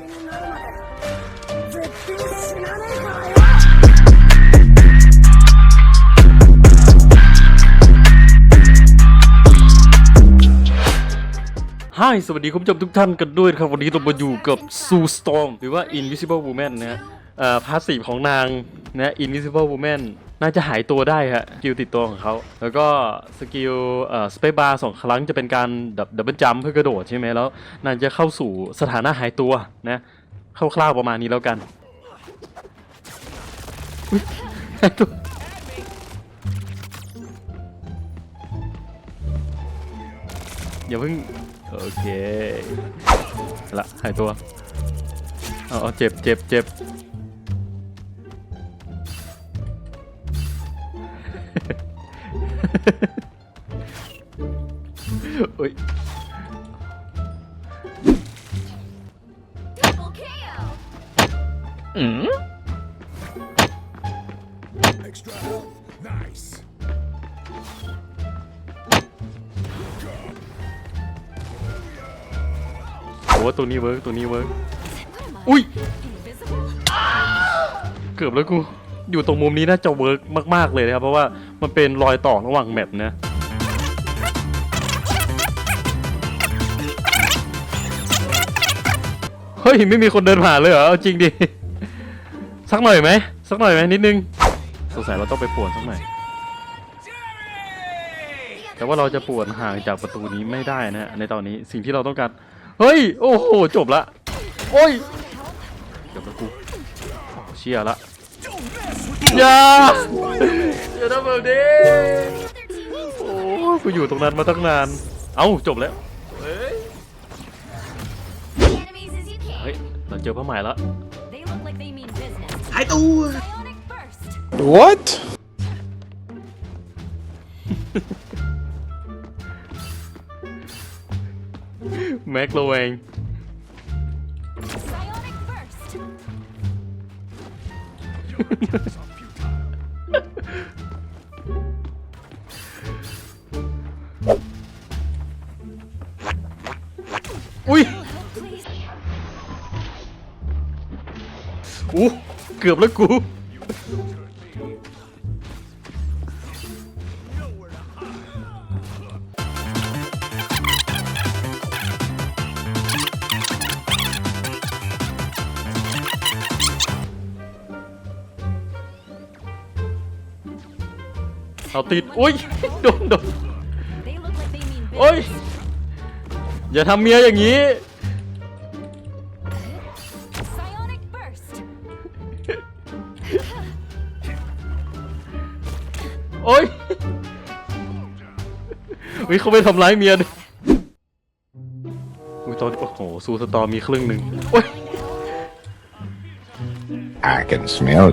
になるまで絶品死なねえからよ ฮายสวัสดีคุณผู้ชมทุกท่านกันด้วยนะครับ วันนี้เรามาอยู่กับ Sue Storm หรือว่า Invisible Woman นะฮะเอ่อพาสซีฟของนางนะ Invisible Woman น่าจะหายตัวได้ฮะสกิลติดตัวของเขาแล้วก็สกิลเอ่อสเปซบาร์สองครั้งจะเป็นการดับดับเบิลจัมเพื่อกระโดดใช่ไหมแล้วนางจะเข้าสู่สถานะหายตัวนะคร่าวๆประมาณนี้แล้วกันอยหายตัวอย่าเพิ่งโอเคละหายตัวอาเอาเจ็บเจ็บเจ็บ Nice. โอ้ตัวนี้เวิร์กตัวนี้เวิร์ก What am I? อุ้ย Invisible? เกือบแล้วกู อยู่ตรงมุมนี้น่าจะเวิร์กมาก ๆ เลยนะครับ เพราะว่ามันเป็นรอยต่อระหว่างแมปนะ เฮ้ย ไม่มีคนเดินผ่านเลยเหรอ เอาจริงดิ สักหน่อยไหม สักหน่อยไหมนิดนึง สงสัยเราต้องไปป่วนสักหน่อย แต่ว่าเราจะป่วนห่างจากประตูนี้ไม่ได้นะฮะในตอนนี้สิ่งที่เราต้องการ เฮ้ย โอ้โห จบละ โอ้ยเดี๋ยวกูเชี่ยละ อย่าอย่าทำแบบนี้โอ้กูอยู่ตรงนั้นมาตั้งนาน เอ้าจบแล้ว Enemies as you เฮ้ย can. เราเจอเป้าหมายแล้ว They look like they mean business. หายตัว Bionic burst. What? แม็กระแวง Bionic burst. อุ้ย Help, please. อู้เกือบแล้วกู เอาติดอุ้ย โดนโดน They look like they mean โอ้ย business. อย่าทำเมียอย่างนี้ Psionic burst. โอ้ยวิเขาไปทำร้ายเมียด้วยอุ้ยตอนโอ้โหซูสตอร์มีครึ่งหนึ่งโอ้ย I can smell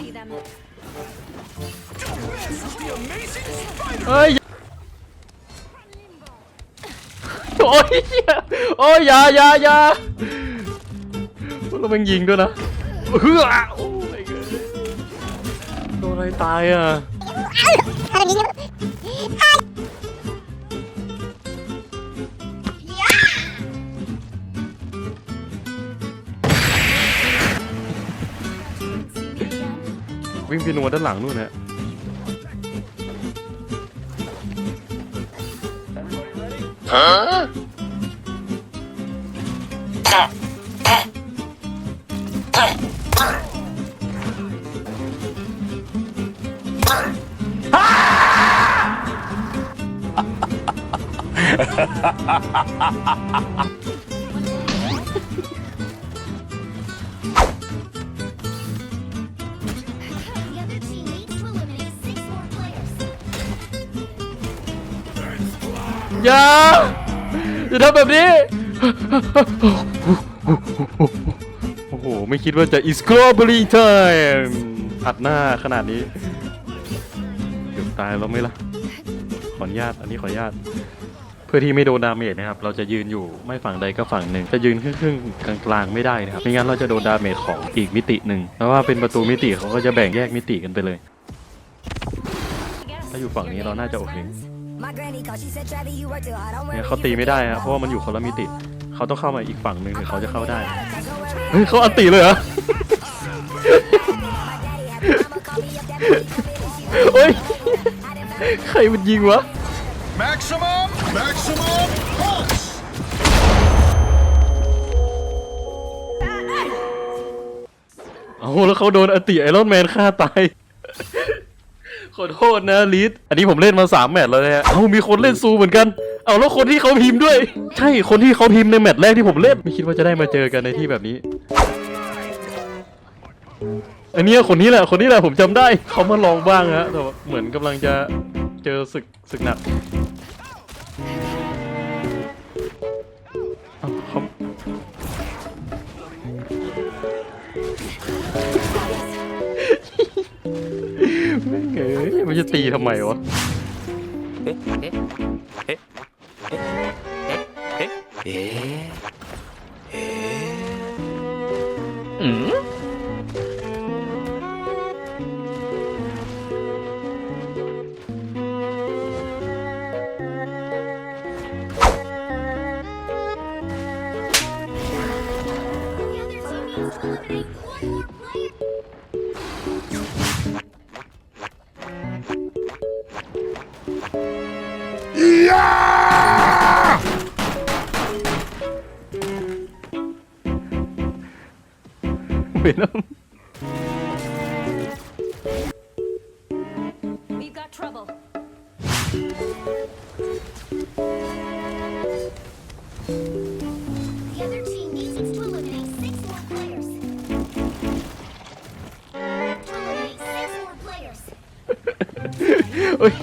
see them. เอ้ยโอ้ยโอ้ยอย่าอย่าอย่าแล้วมันยิงด้วยนะเฮ้อโอ้ยโดนอะไรตายอะ See วิ่งไปนัวด้านหลังนู่นนะ The อย่าอย่าทำแบบนี้ โอ้โห ไม่คิดว่าจะ is globally time อัดหน้าขนาดนี้ เกือบตายแล้วไหมล่ะ ขออนุญาต อันนี้ขออนุญาต เพื่อที่ไม่โดนดาเมจนะครับ เราจะยืนอยู่ไม่ฝั่งใดก็ฝั่งหนึ่ง จะยืนครึ่งๆกลางๆไม่ได้นะครับ ไม่งั้นเราจะโดนดาเมจของอีกมิติหนึ่งเพราะว่าเป็นประตูมิติเขาก็จะแบ่งแยกมิติกันไปเลย ถ้าอยู่ฝั่งนี้เราน่าจะโอเค My granny called, she said, Travis, you work too hard. Don't เนี่ย worry, เขา you ตี can ไม่ do ได้ it. ฮะเพราะว่ามันอยู่คนละมิติเขาต้องเข้ามาอีกฝั่งหนึ่งถึงเขาจะเข้าได้ Cause don't worry, เฮ้ยเขาอันตีเลยเหรอ my daddy had my mama call me up that morning, told me that she โอ้ย I done found ใครมันยิงวะ Maximum, maximum pulse. เอาแล้วเขาโดนอติไอรอนแมนฆ่าตาย ขอโทษนะลิสอันนี้ผมเล่นมาสามแมตช์แล้วนะฮะเอามีคนเล่นซูเหมือนกัน เอาแล้วคนที่เขาพิมพ์ด้วย ใช่ คนที่เขาพิมพ์ในแมตช์แรกที่ผมเล่น ไม่คิดว่าจะได้มาเจอกันในที่แบบนี้ อันนี้คนนี้แหละ คนนี้แหละผมจำได้ เขามาลองบ้างฮะแต่ว่าเหมือนกำลังจะเจอศึกศึกหนัก เอ้ยมันจะตีทำไมวะเอ๊ะเอ๊ะเอ๊ะเอ๊ะเอ๊ะเอ๊ะอืม We've got trouble. The other team needs to eliminate six more players. To eliminate six more players. เฮ้ย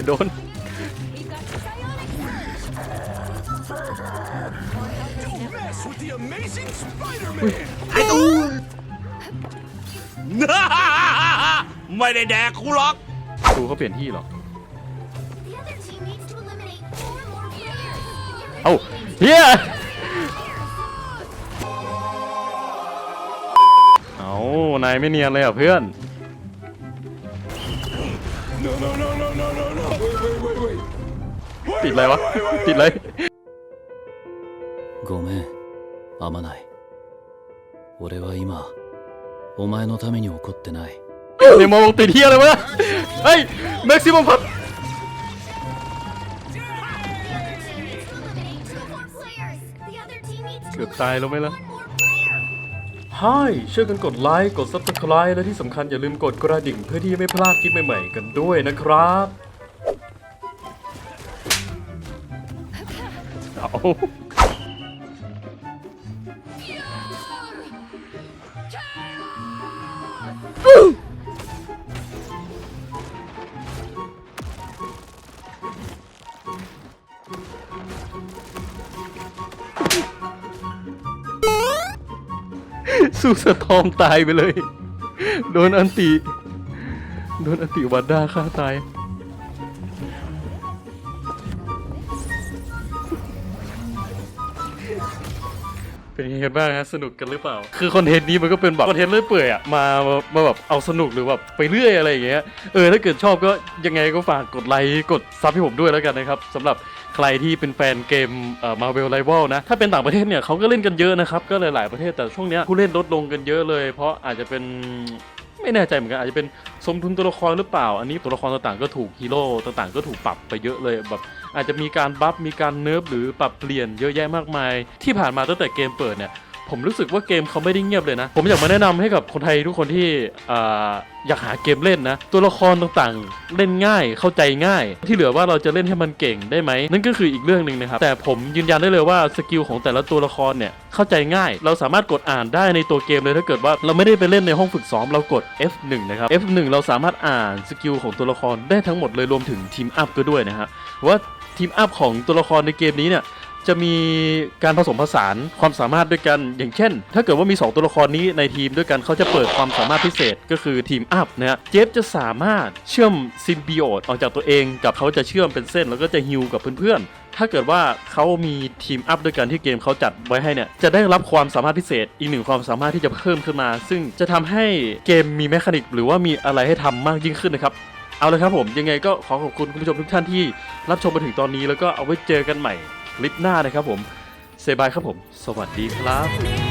โดน We've got psionic Mess with the amazing Spider-Man. ไ ม่ได้แดกกูหรอก ดูเขาเปลี่ยนที่เหรอ The other team needs to eliminate four more players. เอ้าเฮียเอานายไม่เนียนเลยอ่ะเพื่อน No, no, no, no, no, no, no. Wait, wait, wait, wait. ติดอะไรวะ ติดอะไร ごめん、アマナイ。俺は今、 お前のために怒ってない。 ในมองติดเฮียอะไรวะ เฮ้ย แม็กซิมัมพัด The other team needs to eliminate two more players. The other team needs to เกือบตายแล้วไหมล่ะ eliminate one more player. ใช่ช่วยกันกดไลค์ กด subscribe และที่สำคัญอย่าลืมกดกระดิ่งเพื่อที่จะไม่พลาดคลิปใหม่ๆกันด้วยนะครับเอา สู้สะทอมตายไปเลย โดนอันติ โดนอันติวัดด้าฆ่าตาย เป็นยังไงบ้างฮะสนุกกันหรือเปล่า คือคอนเทนต์นี้มันก็เป็นแบบคอนเทนต์เลื่อยเปื่อยอะมามามาแบบเอาสนุกหรือแบบไปเรื่อยอะไรอย่างเงี้ยเออถ้าเกิดชอบก็ยังไงก็ฝากกดไลค์กดซับให้ผมด้วยแล้วกันนะครับสำหรับใครที่เป็นแฟนเกมเอ่อ Marvel Rival นะ ถ้าเป็นต่างประเทศเนี่ยเขาก็เล่นกันเยอะนะครับ ก็หลาย ๆ ประเทศแต่ช่วงเนี้ยผู้เล่นลดลงกันเยอะเลย เพราะอาจจะเป็นไม่แน่ใจเหมือนกันอาจจะเป็นสมทุนตัวละครหรือเปล่า อันนี้ตัวละครต่างๆก็ถูกฮีโร่ต่างๆก็ถูกปรับไปเยอะเลยแบบ อาจจะมีการบัฟมีการเนิร์ฟหรือปรับเปลี่ยนเยอะแยะมากมาย ที่ผ่านมาตั้งแต่เกมเปิดเนี่ยผมรู้สึกว่าเกมเขาไม่ได้เงียบเลยนะ ผมอยากมาแนะนำให้กับคนไทยทุกคนที่อ่าอยากหาเกมเล่นนะ ตัวละครต่างๆ เล่นง่ายเข้าใจง่าย ที่เหลือว่าเราจะเล่นให้มันเก่งได้ไหมนั่นก็คืออีกเรื่องหนึ่งนะครับ แต่ผมยืนยันได้เลยว่าสกิลของแต่ละตัวละครเนี่ยเข้าใจง่าย เราสามารถกดอ่านได้ในตัวเกมเลยถ้าเกิดว่าเราไม่ได้ไปเล่นในห้องฝึกซ้อมเรากด F1 นะครับ F1 เราสามารถอ่านสกิลของตัวละครได้ทั้งหมดเลยรวมถึงทีมอัพก็ด้วยนะฮะว่า ทีมอัพของตัวละครในเกมนี้เนี่ยจะมีการผสมผสานความสามารถด้วยกันอย่างเช่น ถ้าเกิดว่ามี 2 ตัวละครนี้ในทีมด้วยกันเขาจะเปิดความสามารถพิเศษก็คือทีมอัพนะฮะเจฟจะสามารถเชื่อมซิมบิโอตออกจากตัวเองกับเขาจะเชื่อมเป็นเส้นแล้วก็จะฮิวกับเพื่อนๆ ถ้าเกิดว่าเขามีทีมอัพด้วยกันที่เกมเขาจัดไว้ให้เนี่ยจะได้รับความสามารถพิเศษอีกหนึ่งความสามารถที่จะเพิ่มขึ้นมา ซึ่งจะทำให้เกมมีแมคานิกหรือว่ามีอะไรให้ทำมากยิ่งขึ้นนะครับ เอาเลยครับผมยังไงก็ขอขอบคุณคุณผู้ชมทุกท่านที่รับชมมาถึงตอนนี้แล้วก็เอาไว้เจอกันใหม่คลิปหน้านะครับผมเซบายครับผม สวัสดีครับ